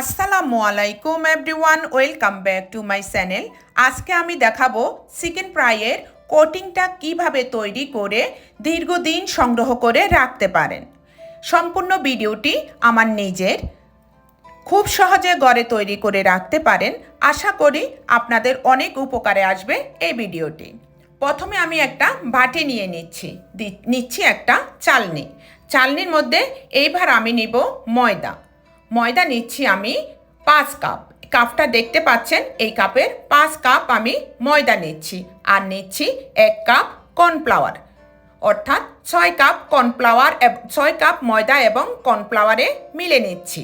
আসসালামু আলাইকুম everyone, welcome back to my channel. আজকে আমি দেখাবো চিকেন ফ্রাইয়ের কোটিংটা কীভাবে তৈরি করে দীর্ঘদিন সংগ্রহ করে রাখতে পারেন। সম্পূর্ণ ভিডিওটি আমার নিজের। খুব সহজে ঘরে তৈরি করে রাখতে পারেন। আশা করি আপনাদের অনেক উপকারে আসবে এই ভিডিওটি। প্রথমে আমি একটা বাটি নিয়ে নিচ্ছি। নিচ্ছি একটা চালনি। চালনির মধ্যে এইবার আমি নিব ময়দা। ময়দা নিচ্ছি আমি পাঁচ কাপ। কাপটা দেখতে পাচ্ছেন, এই কাপের পাঁচ কাপ আমি ময়দা নিচ্ছি আর নিচ্ছি এক কাপ কর্নফ্লাওয়ার। অর্থাৎ ছয় কাপ কর্নফ্লাওয়ার ছয় কাপ ময়দা এবং কর্নফ্লাওয়ারে মিলে নিচ্ছি।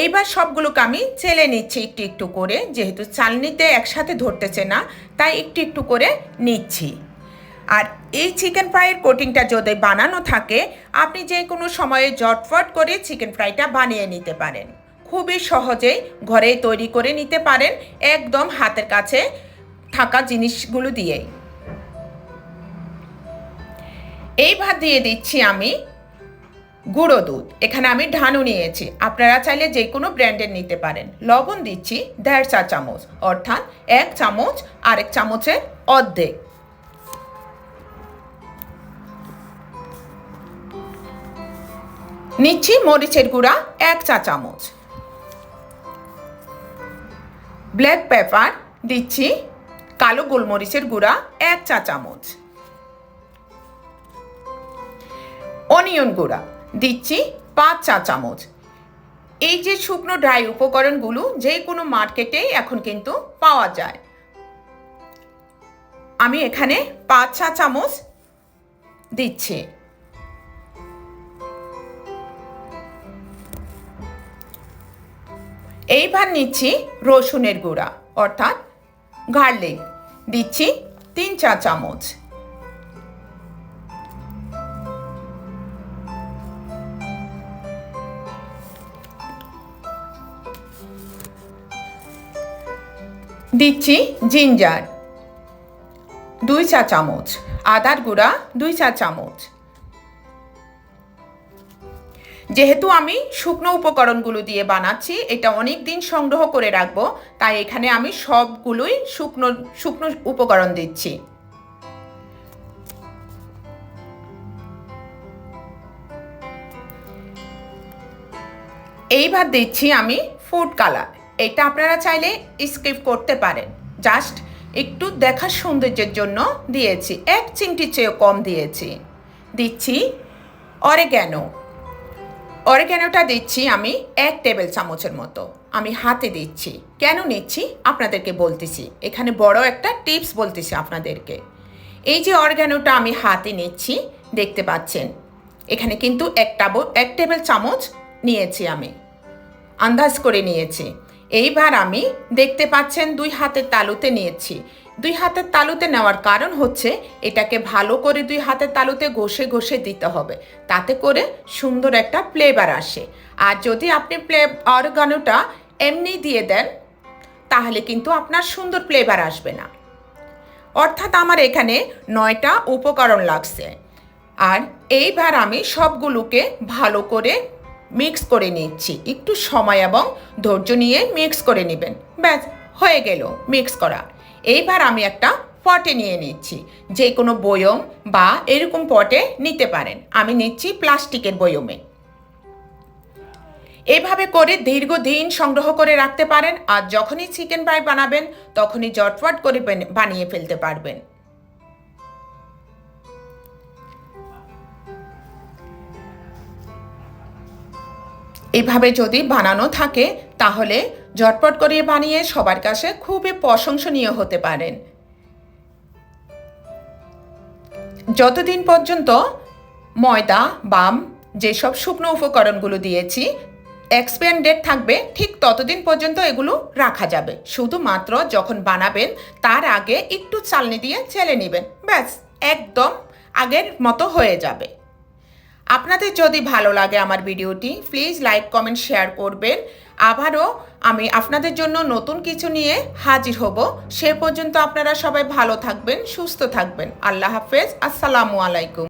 এইবার সবগুলোকে আমি চেলে নিচ্ছি একটু একটু করে, যেহেতু চালনিতে একসাথে ধরতেছে না, তাই একটু একটু করে নিচ্ছি। আর এই চিকেন ফ্রাইয়ের কোটিংটা যদি বানানো থাকে, আপনি যে কোনো সময়ে জটফট করে চিকেন ফ্রাইটা বানিয়ে নিতে পারেন। খুবই সহজেই ঘরে তৈরি করে নিতে পারেন, একদম হাতের কাছে থাকা জিনিসগুলো দিয়েই। এইবার দিয়ে দিচ্ছি আমি গুঁড়ো দুধ। এখানে আমি ঢানু নিয়েছি। আপনারা চাইলে যে কোনো ব্র্যান্ডের নিতে পারেন। লবণ দিচ্ছি দেড় চা চামচ, অর্থাৎ এক চামচ, আরেক চামচের অর্ধেক। নিচ্ছি মরিচের গুঁড়া, এক চা চামচ। ব্ল্যাক পেপার দিচ্ছি, কালো গোলমরিচের গুঁড়া, এক চা চামচ। অনিয়ন গুঁড়া দিচ্ছি, পাঁচ চা চামচ। এই যে শুকনো ড্রাই উপকরণগুলো যে কোনো মার্কেটেই এখন কিন্তু পাওয়া যায়। আমি এখানে পাঁচ চা চামচ দিচ্ছি। এইবার নিচ্ছি রসুনের গুঁড়া, অর্থাৎ গার্লিক। দিচ্ছি তিন চা চামচ। দিচ্ছি জিঞ্জার, দুই চা চামচ। আদার গুঁড়া, দুই চা চামচ। যেহেতু আমি শুকনো উপকরণগুলো দিয়ে বানাচ্ছি, এটা অনেক দিন সংগ্রহ করে রাখব, তাই এখানে আমি সবগুলোই শুকনো শুকনো উপকরণ দিচ্ছি। এইবার দিচ্ছি আমি ফুড কালার এটা আপনারা চাইলে স্কিপ করতে পারেন। জাস্ট একটু দেখার সৌন্দর্যের জন্য দিয়েছি। এক চিমটি চেয়েও কম দিয়েছি। দিচ্ছি অরেগ্যানো অরিগ্যানোটা দিচ্ছি আমি এক টেবিল চামচের মতো। আমি হাতে দিচ্ছি। কেন নিচ্ছি? আপনাদেরকে বলতেছি। এখানে বড় একটা টিপস বলতেছি আপনাদেরকে। এই যে অর্গ্যানোটা আমি হাতে নিচ্ছি, দেখতে পাচ্ছেন? এখানে কিন্তু এক টাবো, এক টেবিল চামচ নিয়েছি আমি। আন্দাজ করে নিয়েছি। এইবার আমি দেখতে পাচ্ছেন দুই হাতের তালুতে নিয়েছি। দুই হাতের তালুতে নেওয়ার কারণ হচ্ছে এটাকে ভালো করে দুই হাতের তালুতে ঘষে ঘষে দিতে হবে। তাতে করে সুন্দর একটা ফ্লেভার আসে। আর যদি আপনি প্লে, অরগানোটা এমনি দিয়ে দেন, তাহলে কিন্তু আপনার সুন্দর ফ্লেভার আসবে না। অর্থাৎ আমার এখানে নয়টা উপকরণ লাগছে। আর এইবার আমি সবগুলোকে ভালো করে মিক্স করে নিচ্ছি। একটু সময় এবং ধৈর্য নিয়ে মিক্স করে নেবেন। ব্যাস, হয়ে গেল মিক্স করা। এইবার আমি একটা পটে নিয়ে নিচ্ছি। যে কোনো বয়ম বা এরকম পটে নিতে পারেন। আমি নিচ্ছি প্লাস্টিকের বয়মে। এভাবে করে দীর্ঘদিন সংগ্রহ করে রাখতে পারেন আর যখনই চিকেন ফ্রাই বানাবেন, তখনই জটফট করে বানিয়ে ফেলতে পারবেন। এভাবে যদি বানানো থাকে, তাহলে ঝটপট করে বানিয়ে সবার কাছে খুবই প্রশংসনীয় হতে পারেন। যতদিন পর্যন্ত ময়দা, বাম যেসব শুকনো উপকরণগুলো দিয়েছি এক্সপায়ার ডেট থাকবে, ঠিক ততদিন পর্যন্ত এগুলো রাখা যাবে। শুধুমাত্র যখন বানাবেন, তার আগে একটু চালনি দিয়ে চেলে নেবেন। ব্যাস, একদম আগের মতো হয়ে যাবে। আপনাদের যদি ভালো লাগে আমার ভিডিওটি প্লিজ লাইক কমেন্ট শেয়ার করবেন। আবারও আমি আপনাদের জন্য নতুন কিছু নিয়ে হাজির হব। সে পর্যন্ত আপনারা সবাই ভালো থাকবেন, সুস্থ থাকবেন। আল্লাহ হাফেজ। আসসালামু আলাইকুম।